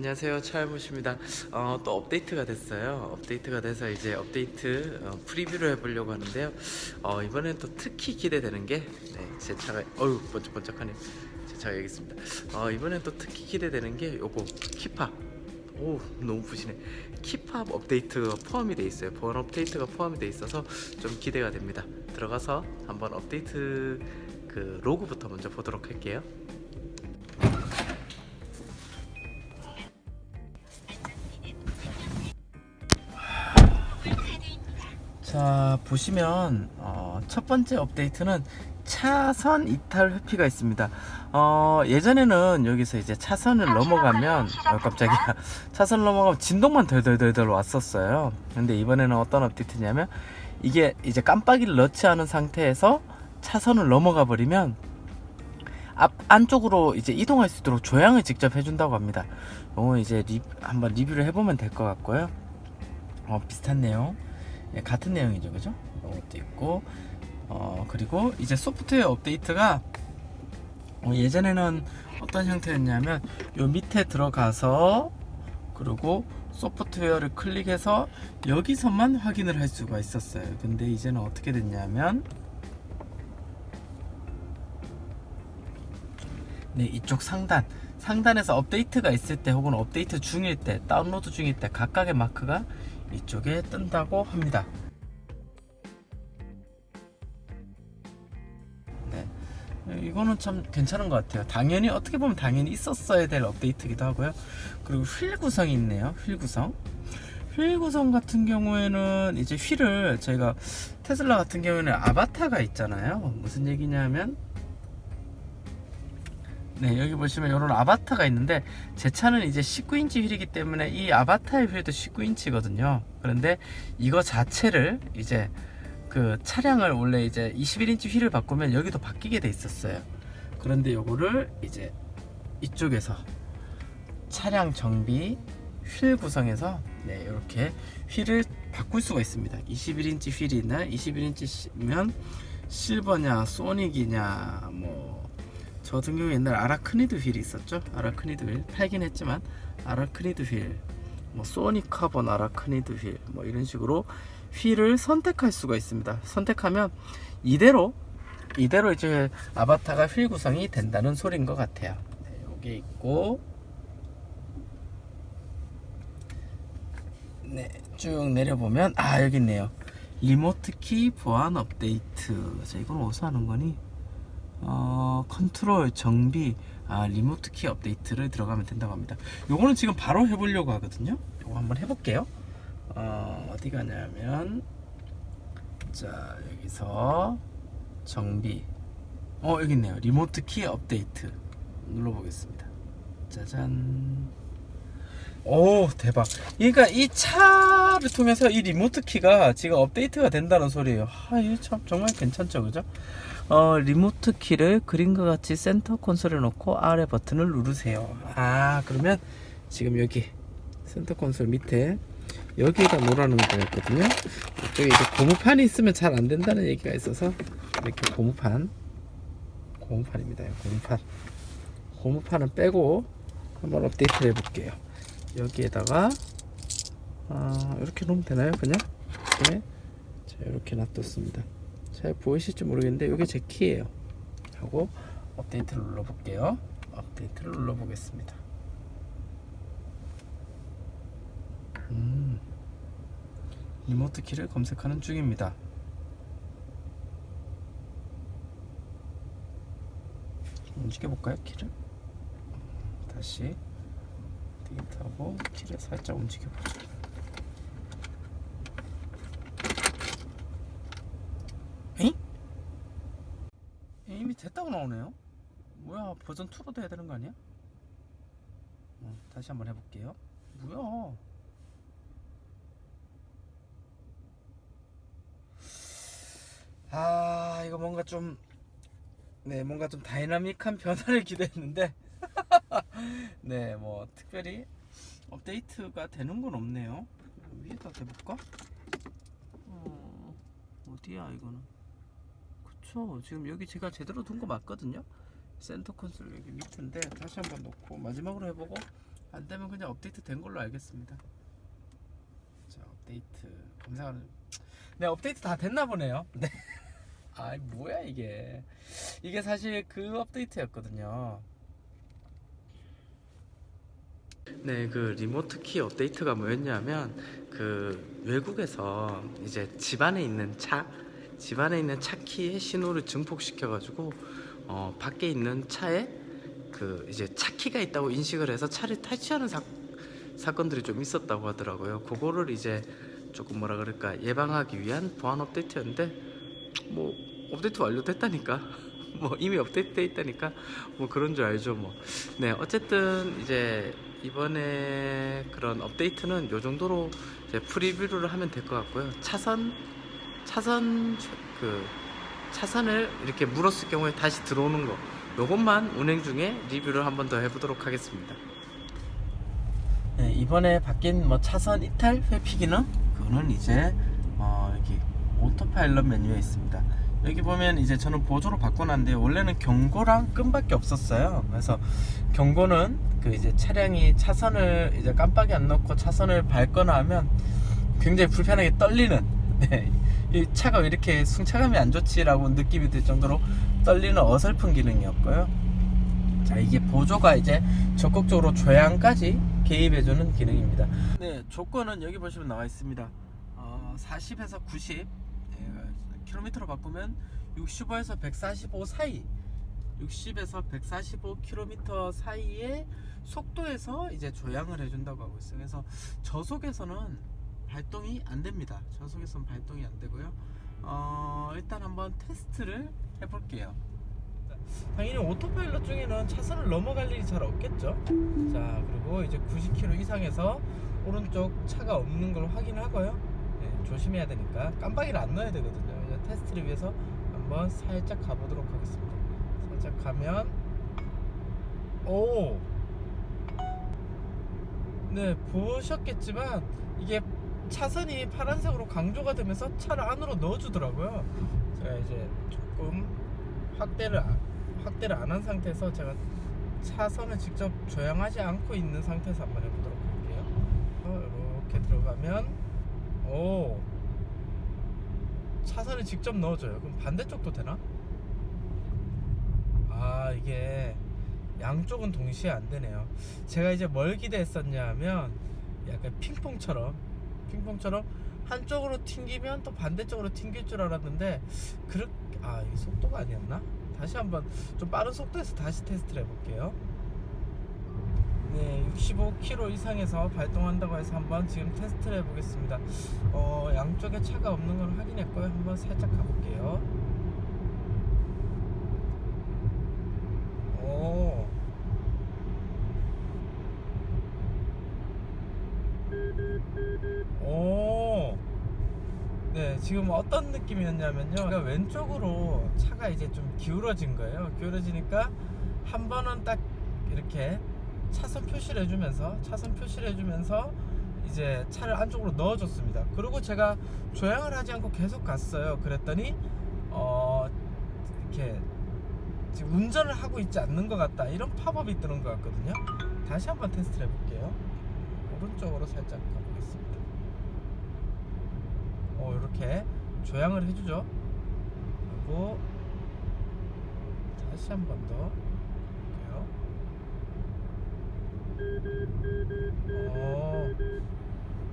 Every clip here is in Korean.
안녕하세요 차일무십니다. 어, 또 업데이트가 됐어요. 업데이트가 돼서 이제 업데이트 어, 프리뷰를 해보려고 하는데요. 어, 이번엔 또 특히 기대되는 게제 차가 어유 번쩍번쩍하네. 제 차가 여기 있습니다. 어, 이번엔 또 특히 기대되는 게 요거 키팝 오 너무 푸시네. 키팝 업데이트가 포함이 돼 있어요. 보안 업데이트가 포함이 돼 있어서 좀 기대가 됩니다. 들어가서 한번 업데이트 그 로그부터 먼저 보도록 할게요 자 보시면 어, 첫 번째 업데이트는 차선 이탈 회피가 있습니다. 어, 예전에는 여기서 이제 차선을 넘어가면 어, 깜짝이야 차선 넘어가면 진동만 덜덜덜덜 왔었어요. 근데 이번에는 어떤 업데이트냐면 이게 이제 깜빡이를 넣지 않은 상태에서 차선을 넘어가 버리면 앞 안쪽으로 이제 이동할 수 있도록 조향을 직접 해준다고 합니다. 어 이제 리, 한번 리뷰를 해보면 될 것 같고요. 어 비슷한 내용. 예, 같은 내용이죠, 그죠? 이것도 있고, 어, 그리고 이제 소프트웨어 업데이트가 어, 예전에는 어떤 형태였냐면 요 밑에 들어가서 그리고 소프트웨어를 클릭해서 여기서만 확인을 할 수가 있었어요. 근데 이제는 어떻게 됐냐면 네, 이쪽 상단 상단에서 업데이트가 있을 때 혹은 업데이트 중일 때 다운로드 중일 때 각각의 마크가 이쪽에 뜬다고 합니다. 네. 이거는 참 괜찮은 것 같아요. 당연히 어떻게 보면 당연히 있었어야 될 업데이트기도 하고요. 그리고 휠 구성이 있네요. 휠 구성. 휠 구성 같은 경우에는 이제 휠을 저희가 테슬라 같은 경우에는 아바타가 있잖아요. 무슨 얘기냐면 네, 여기 보시면 이런 아바타가 있는데 제 차는 이제 19인치 휠이기 때문에 이 아바타의 휠도 19인치거든요. 그런데 이거 자체를 이제 그 차량을 원래 이제 21인치 휠을 바꾸면 여기도 바뀌게 돼 있었어요. 그런데 요거를 이제 이쪽에서 차량 정비 휠 구성에서 네, 이렇게 휠을 바꿀 수가 있습니다. 21인치 휠이나 21인치면 실버냐, 소닉이냐, 뭐 저 같은 경우 옛날 아라크니드 휠이 있었죠. 아라크니드 휠 팔긴 했지만 아라크니드 휠, 뭐 소닉 카본 아라크니드 휠, 뭐 이런 식으로 휠을 선택할 수가 있습니다. 선택하면 이대로 이대로 이제 아바타가 휠 구성이 된다는 소리인 것 같아요. 네, 요게 있고 네, 쭉 내려보면 아 여기 있네요. 리모트 키 보안 업데이트. 자, 이건 어디서 하는 거니? 어, 컨트롤 정비 아, 리모트 키 업데이트를 들어가면 된다고 합니다. 요거는 지금 바로 해보려고 하거든요. 요거 한번 해볼게요. 어, 어디 가냐면 자 여기서 정비 어 여기 있네요. 리모트 키 업데이트 눌러보겠습니다. 짜잔. 오 대박. 그러니까 이 차를 통해서 이 리모트 키가 지금 업데이트가 된다는 소리예요. 아 이거 참 정말 괜찮죠, 그죠? 어, 리모트 키를 그림과 같이 센터 콘솔에 놓고 아래 버튼을 누르세요. 아, 그러면 지금 여기 센터 콘솔 밑에 여기에다 놓으라는 거였거든요. 이쪽에 이제 고무판이 있으면 잘 안 된다는 얘기가 있어서 이렇게 고무판, 고무판입니다. 고무판. 고무판은 빼고 한번 업데이트 해볼게요. 여기에다가 아, 이렇게 놓으면 되나요? 그냥? 네. 자, 이렇게 놔뒀습니다. 잘 보이실지 모르겠는데 이게 제 키예요 하고 업데이트를 눌러볼게요 업데이트를 눌러보겠습니다 음, 리모트 키를 검색하는 중입니다 움직여볼까요 키를 다시 업 데이트하고 키를 살짝 움직여보죠 에잉? 이미 됐다고 나오네요. 뭐야 버전 2로 돼야 되는 거 아니야? 어, 다시 한번 해볼게요. 뭐야? 아 이거 뭔가 좀 네, 뭔가 좀 다이나믹한 변화를 기대했는데 네, 뭐 특별히 업데이트가 되는 건 없네요. 위에다 대볼까? 어, 어디야 이거는? 그쵸 지금 여기 제가 제대로 둔 거 맞거든요 센터 콘솔 여기 밑인데 다시 한번 놓고 마지막으로 해보고 안 되면 그냥 업데이트 된 걸로 알겠습니다. 자, 업데이트 검색하는. 네, 업데이트 다 됐나 보네요. 네. 아, 뭐야 이게? 이게 사실 그 업데이트였거든요. 네, 그 리모트 키 업데이트가 뭐였냐면 그 외국에서 이제 집 안에 있는 차, 집 안에 있는 차 키의 신호를 증폭시켜 가지고 어, 밖에 있는 차에 그 이제 차 키가 있다고 인식을 해서 차를 탈취하는 사, 사건들이 좀 있었다고 하더라고요. 그거를 이제 조금 뭐라 그럴까 예방하기 위한 보안 업데이트였는데 뭐 업데이트 완료됐다니까? 뭐 이미 업데이트 돼 있다니까? 뭐 그런 줄 알죠 뭐. 네 어쨌든 이제 이번에 그런 업데이트는 요 정도로 프리뷰를 하면 될 것 같고요. 차선 차선 그 차선을 이렇게 물었을 경우에 다시 들어오는 거 요것만 운행 중에 리뷰를 한번 더 해보도록 하겠습니다. 네, 이번에 바뀐 뭐 차선 이탈 회피 기능? 그거는 이제 어, 여기 오토파일럿 메뉴에 있습니다. 여기 보면 이제 저는 보조로 바꿔놨는데 원래는 경고랑 끈밖에 없었어요. 그래서 경고는 그 이제 차량이 차선을 이제 깜빡이 안 넣고 차선을 밟거나 하면 굉장히 불편하게 떨리는 네. 이 차가 왜 이렇게 승차감이 안 좋지라고 느낌이 들 정도로 떨리는 어설픈 기능이었고요. 자 이게 보조가 이제 적극적으로 조향까지 개입해주는 기능입니다. 네 조건은 여기 보시면 나와 있습니다. 어, 40에서 90 예, 킬로미터로 바꾸면 65에서 145 사이 60에서 145 킬로미터 사이의 속도에서 이제 조향을 해준다고 하고 있어요. 그래서 저속에서는 발동이 안 됩니다. 저속에서는 발동이 안 되고요. 어, 일단 한번 테스트를 해볼게요. 당연히 오토파일럿 중에는 차선을 넘어갈 일이 잘 없겠죠. 자 그리고 이제 90km 이상에서 오른쪽 차가 없는 걸 확인하고요. 네, 조심해야 되니까 깜빡이를 안 넣어야 되거든요. 테스트를 위해서 한번 살짝 가보도록 하겠습니다. 살짝 가면 오. 네 보셨겠지만 이게 차선이 파란색으로 강조가 되면서 차를 안으로 넣어주더라고요. 제가 이제 조금 확대를 안- 확대를 안 한 상태에서 제가 차선을 직접 조향하지 않고 있는 상태에서 한번 해보도록 할게요. 어, 이렇게 들어가면 오 차선을 직접 넣어줘요. 그럼 반대쪽도 되나? 아 이게 양쪽은 동시에 안 되네요. 제가 이제 뭘 기대했었냐면 약간 핑퐁처럼 핑퐁처럼 한쪽으로 튕기면 또 반대쪽으로 튕길 줄 알았는데 그렇 아 이게 속도가 아니었나? 다시 한번 좀 빠른 속도에서 다시 테스트를 해볼게요. 네, 65km 이상에서 발동한다고 해서 한번 지금 테스트를 해보겠습니다. 어, 양쪽에 차가 없는 걸 확인했고요. 한번 살짝 가볼게요. 오. 오. 네, 지금 어떤 느낌이었냐면요. 제가 왼쪽으로 차가 이제 좀 기울어진 거예요. 기울어지니까 한 번은 딱 이렇게 차선 표시를 해주면서 차선 표시를 해주면서 이제 차를 안쪽으로 넣어줬습니다. 그리고 제가 조향을 하지 않고 계속 갔어요. 그랬더니 어 이렇게 지금 운전을 하고 있지 않는 것 같다 이런 팝업이 뜨는 것 같거든요. 다시 한번 테스트를 해볼게요. 오른쪽으로 살짝 가보겠습니다. 어, 이렇게 조향을 해주죠. 그리고 다시 한 번 더. 볼게요. 어,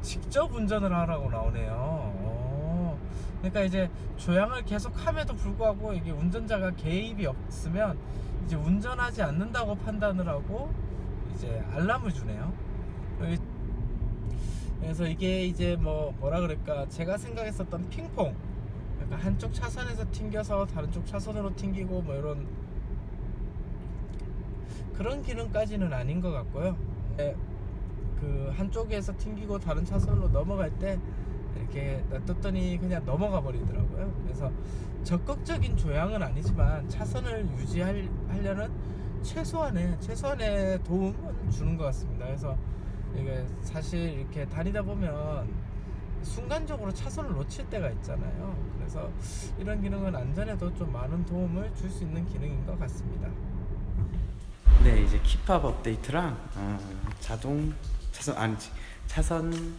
직접 운전을 하라고 나오네요. 어, 그러니까 이제 조향을 계속 함에도 불구하고 이게 운전자가 개입이 없으면 이제 운전하지 않는다고 판단을 하고 이제 알람을 주네요. 그래서 이게 이제 뭐 뭐라 그럴까 제가 생각했었던 핑퐁 그러니까 한쪽 차선에서 튕겨서 다른 쪽 차선으로 튕기고 뭐 이런 그런 기능까지는 아닌 것 같고요. 네, 그 한쪽에서 튕기고 다른 차선으로 넘어갈 때 이렇게 놔뒀더니 그냥 넘어가 버리더라고요. 그래서 적극적인 조향은 아니지만 차선을 유지하려는 최소한의 최소한의 도움은 주는 것 같습니다. 그래서 이게 사실 이렇게 다니다 보면 순간적으로 차선을 놓칠 때가 있잖아요. 그래서 이런 기능은 안전에도 좀 많은 도움을 줄 수 있는 기능인 것 같습니다. 네 이제 킵합 업데이트랑 어, 자동 차선 아니지 차선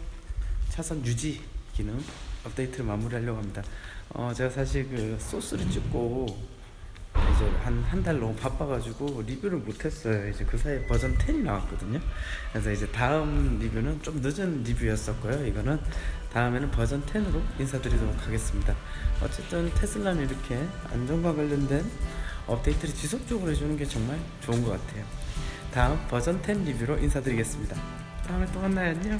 차선 유지 기능 업데이트를 마무리하려고 합니다. 어 제가 사실 그 소스를 찍고 이제 한 한 달 너무 바빠가지고 리뷰를 못했어요. 이제 그 사이 에 버전 10이 나왔거든요. 그래서 이제 다음 리뷰는 좀 늦은 리뷰였었고요. 이거는 다음에는 버전 10으로 인사드리도록 하겠습니다. 어쨌든 테슬라는 이렇게 안전과 관련된 업데이트를 지속적으로 해주는 게 정말 좋은 것 같아요. 다음 버전 10 리뷰로 인사드리겠습니다. 다음에 또 만나요. 안녕.